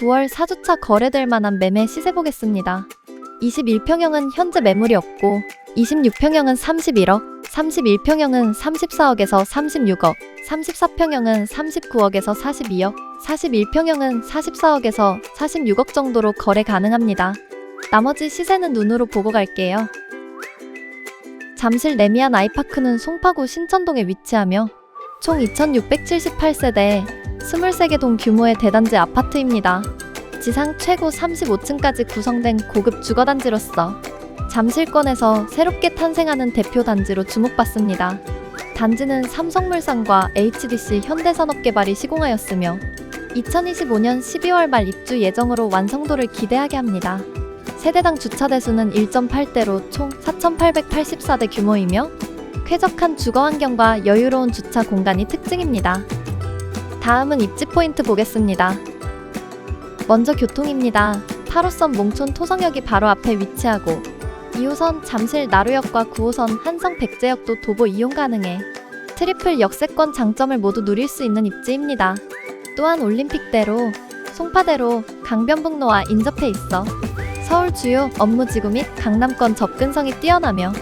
9월 4주차 거래될 만한 매매 시세 보겠습니다. 21평형은 현재 매물이 없고 26평형은 31억, 31평형은 34억에서 36억, 34평형은 39억에서 42억, 41평형은 44억에서 46억 정도로 거래 가능합니다. 나머지 시세는 눈으로 보고 갈게요. 잠실 레미안 아이파크는 송파구 신천동에 위치하며 총 2678세대 23개 동 규모의 대단지 아파트입니다. 지상 최고 35층까지 구성된 고급 주거단지로서 잠실권에서 새롭게 탄생하는 대표 단지로 주목받습니다. 단지는 삼성물산과 HDC 현대산업개발이 시공하였으며 2025년 12월 말 입주 예정으로 완성도를 기대하게 합니다. 세대당 주차 대수는 1.8대로 총 4,884대 규모이며 쾌적한 주거 환경과 여유로운 주차 공간이 특징입니다. 다음은 입지 포인트 보겠습니다. 먼저 교통입니다. 8호선 몽촌 토성역이 바로 앞에 위치하고 2호선 잠실 나루역과 9호선 한성 백제역도 도보 이용 가능해 트리플 역세권 장점을 모두 누릴 수 있는 입지입니다. 또한 올림픽대로, 송파대로, 강변북로와 인접해 있어 서울 주요 업무지구 및 강남권 접근성이 뛰어나며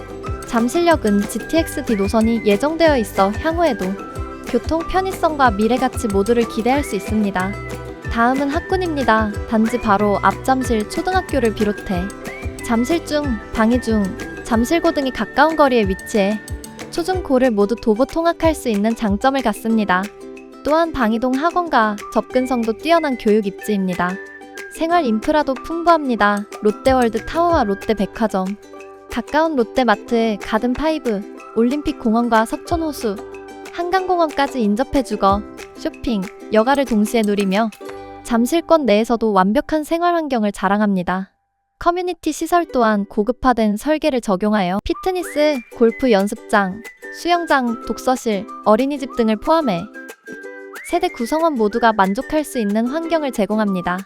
잠실역은 GTX-D 노선이 예정되어 있어 향후에도 교통 편의성과 미래 가치 모두를 기대할 수 있습니다. 다음은 학군입니다. 단지 바로 앞 잠실 초등학교를 비롯해 잠실중, 방이중, 잠실고 등이 가까운 거리에 위치해 초중고를 모두 도보 통학할 수 있는 장점을 갖습니다. 또한 방이동 학원과 접근성도 뛰어난 교육 입지입니다. 생활 인프라도 풍부합니다. 롯데월드 타워와 롯데백화점, 가까운 롯데마트, 가든파이브, 올림픽 공원과 석촌호수, 한강공원까지 인접해 주거, 쇼핑, 여가를 동시에 누리며 잠실권 내에서도 완벽한 생활 환경을 자랑합니다. 커뮤니티 시설 또한 고급화된 설계를 적용하여 피트니스, 골프 연습장, 수영장, 독서실, 어린이집 등을 포함해 세대 구성원 모두가 만족할 수 있는 환경을 제공합니다.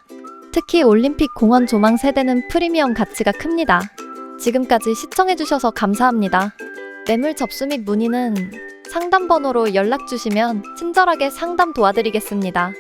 특히 올림픽 공원 조망 세대는 프리미엄 가치가 큽니다. 지금까지 시청해주셔서 감사합니다. 매물 접수 및 문의는 상담 번호로 연락 주시면 친절하게 상담 도와드리겠습니다.